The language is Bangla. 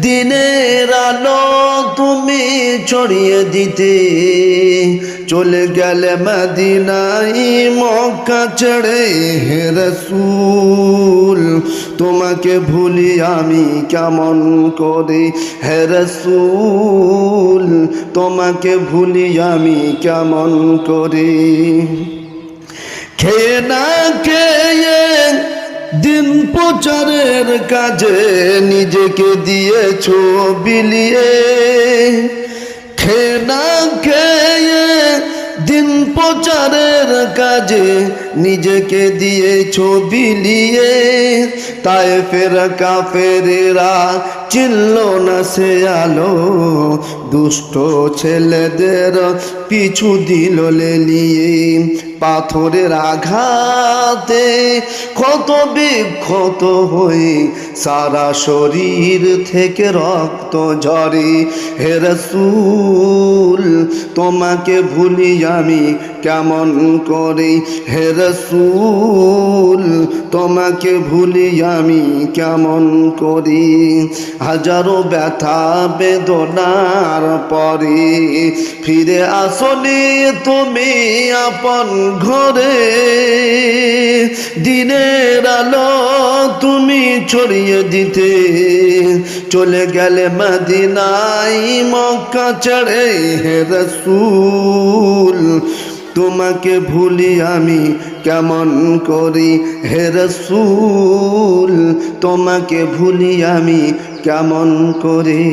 দিনের আলো তুমি ছড়িয়ে দিতে। চলে গেলে মদিনাই মক্কা ছেড়ে হে রসুল, তোমাকে ভুলি আমি কেমন করে? হে রসুল, তোমাকে ভুলি আমি কেমন করে? খেয়ে না খেয়ে দিন প্রচারের কাজে নিজেকে দিয়েছ বিলিয়ে খেনা খেয়ে দিন প্রচারের কাজে নিজেকে দিয়েছ বিলিয়ে তাই ফের কাফেরেরা চিনল না সে আলো। দুষ্ট ছেলেদের পিছু দিল লেলিয়ে পাথরের আঘাতে ক্ষত বিক্ষত হয়ে সারা শরীর থেকে রক্ত ঝরে। হে রসুল, তোমাকে ভুলি আমি কেমন করে? হে রসুল, তোমাকে ভুলি আমি কেমন করি? হাজারো ব্যথা বেদনার পরে ফিরে আসনি তুমি আপন ঘরে, দিনের আলো তুমি ছড়িয়ে দিতে। চলে গেলে মদিনাই মক্কা চড়ে হে রসুল, তোমাকে ভুলি আমি কেমন করি? হে রসুল, তোমাকে ভুলি আমি কেমন করি?